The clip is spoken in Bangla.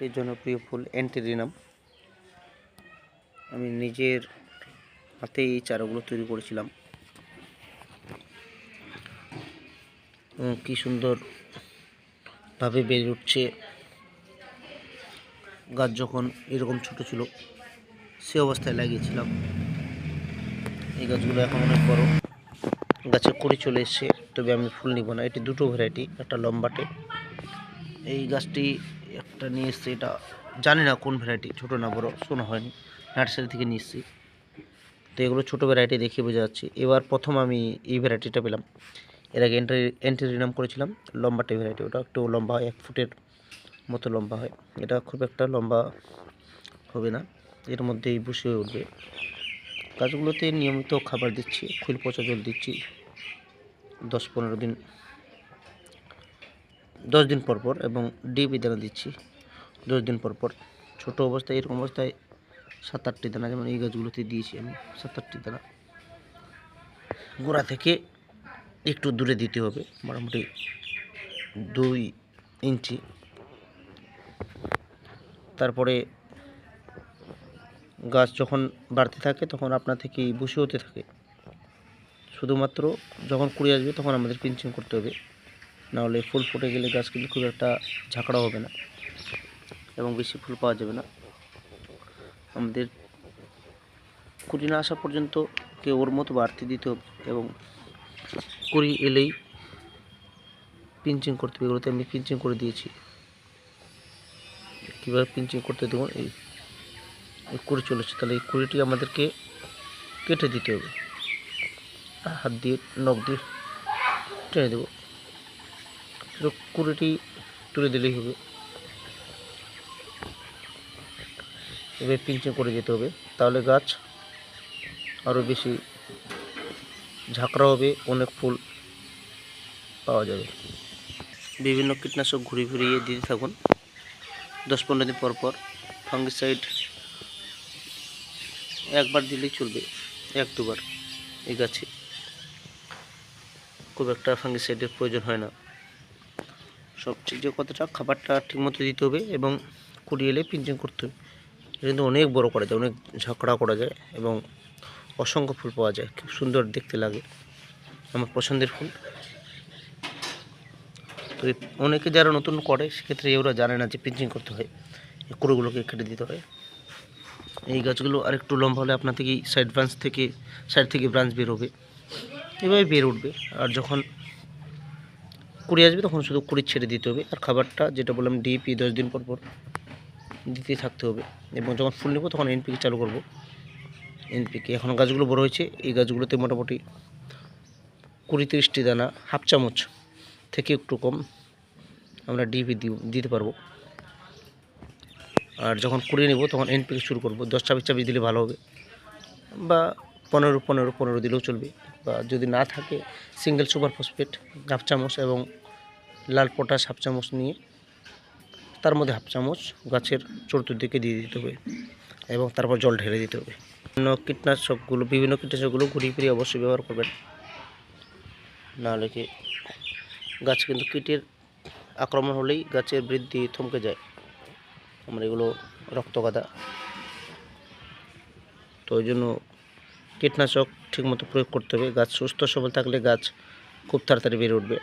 একটি জনপ্রিয় ফুল অ্যান্টেরিনাম আমি নিজের হাতে এই চারাগুলো তৈরি করেছিলাম। কি সুন্দর ভাবে বেড়ে উঠছে। গাছ যখন এরকম ছোট ছিল, সে অবস্থায় লাগিয়েছিলাম। এই গাছগুলো এখন অনেক বড়। গাছে করে চলে এসছে, তবে আমি ফুল নিব না। এটি দুটো ভ্যারাইটি একটা লম্বাটে। এই গাছটি একটা নিয়ে এসছে, এটা জানি না কোন ভ্যারাইটি ছোটো না বড় শোনা হয়নি। নার্সারি থেকে নিয়ে এসেছি। তো এগুলো ছোটো ভ্যারাইটি দেখে বোঝা যাচ্ছে। এবার প্রথম আমি এই ভ্যারাইটিটা পেলাম। এর আগে এন্ট্রি এন্ট্রি এন্টেরিনাম করেছিলাম লম্বাটে ভ্যারাইটি ওটা একটু লম্বা হয়, এক ফুটের মতো লম্বা হয়। এটা খুব একটা লম্বা হবে না, এর মধ্যেই বসে উঠবে। গাছগুলোতে নিয়মিত খাবার দিচ্ছি ফুল পচা জল দিচ্ছি, দশ পনেরো দিন দশ দিন পর পর এবং ডিপি দানা দিচ্ছি। দশ দিন পর পর। ছোটো অবস্থায়, এরকম অবস্থায় সাত আটটি দানা, যেমন এই গাছগুলোতে দিয়েছি আমি, সাত আটটি দানা। গোড়া থেকে একটু দূরে দিতে হবে, মোটামুটি দুই ইঞ্চি। তারপরে গাছ যখন বাড়তে থাকে, তখন আপনার থেকে বসে হতে থাকে। শুধুমাত্র যখন কুড়ি আসবে, তখন আমাদের পিঞ্চিং করতে হবে। নাহলে ফুল ফুটে গেলে গাছ কিন্তু খুব একটা ঝাঁকড়া হবে না এবং বেশি ফুল পাওয়া যাবে না। আমাদের কুড়ি না আসা পর্যন্ত কে ওর মতো বাড়তি দিতে হবে এবং কুড়ি এলেই পিঞ্চিং করতে হবে। এগুলোতে আমি পিঞ্চিং করে দিয়েছি। কীভাবে পিঞ্চিং করতে দেবো এই কুড়ি চলেছে তাহলে এই কুড়িটি আমাদেরকে কেটে দিতে হবে। হাত দিয়ে, নখ দিয়ে টেনে দেবো। কুড়িটি তুলে দিলেই হবে। এবার পিঞ্চিং করে যেতে হবে। তাহলে গাছ আরও বেশি ঝাঁকড়া হবে, অনেক ফুল পাওয়া যাবে। বিভিন্ন কীটনাশক ঘুরিয়ে ফিরিয়ে দিতে থাকুন। দশ পনেরো দিন পর পর ফাঙ্গিসাইড একবার দিলেই চলবে, এক দুবার এই গাছে। খুব একটা ফাঙ্গিসাইডের প্রয়োজন হয় না। সবচেয়ে যে কথাটা, খাবারটা ঠিকমতো দিতে হবে এবং কুড়িয়ে এলে পিঞ্চিং করতে হবে। কিন্তু অনেক বড় করা যায়, অনেক ঝাঁকড়া করা যায় এবং অসংখ্য ফুল পাওয়া যায়, খুব সুন্দর দেখতে লাগে আমার পছন্দের ফুল। তো অনেকে যারা নতুন করে, সেক্ষেত্রে ওরা জানে না যে পিঞ্চিং করতে হয় কুড়োগুলোকে কেটে দিতে হয়। এই গাছগুলো আর একটু লম্বা হলে আপনার থেকে সাইড ব্রাঞ্চ থেকে সাইড থেকে ব্রাঞ্চ বেরোবে এভাবে বের উঠবে, আর যখন কুড়ি আসবে, তখন শুধু কুড়ি ছেড়ে দিতে হবে। আর খাবারটা যেটা বললাম, ডিপি, দশ দিন পর পর দিতে থাকতে হবে। এবং যখন ফুল নেব, তখন এনপিকে চালু করব। এনপিকে। এখন গাছগুলো বড় হয়েছে, এই গাছগুলোতে মোটামুটি কুড়ি তিরিশটি দানা, হাফ চামচ থেকে একটু কম আমরা ডিপি দিতে পারব। আর যখন কুড়িয়ে নেব, তখন এনপিকে শুরু করব। দশ চাবিশ চাবিশ দিলে ভালো হবে। বা পনেরো পনেরো পনেরো দিলেও চলবে। বা যদি না থাকে সিঙ্গেল সুপার ফসফেট হাফ চামচ এবং লাল পটাশ হাফ চামচ নিয়ে তার মধ্যে হাফ চামচ গাছের চতুর্দিকে দিয়ে দিতে হবে এবং তারপর জল ঢেলে দিতে হবে। বিভিন্ন কীটনাশকগুলো বিভিন্ন কীটনাশকগুলো ঘুরিয়ে ফিরিয়ে অবশ্যই ব্যবহার করবেন। নাহলে কি গাছ কিন্তু কীটের আক্রমণ হলেই গাছের বৃদ্ধি থমকে যায়। আমরা এগুলো রক্তগাদা তো ওই জন্য কীটনাশক ঠিকমতো প্রয়োগ করতে হবে গাছ সুস্থ সবল থাকলে গাছ খুব তাড়াতাড়ি বেড়ে উঠবে।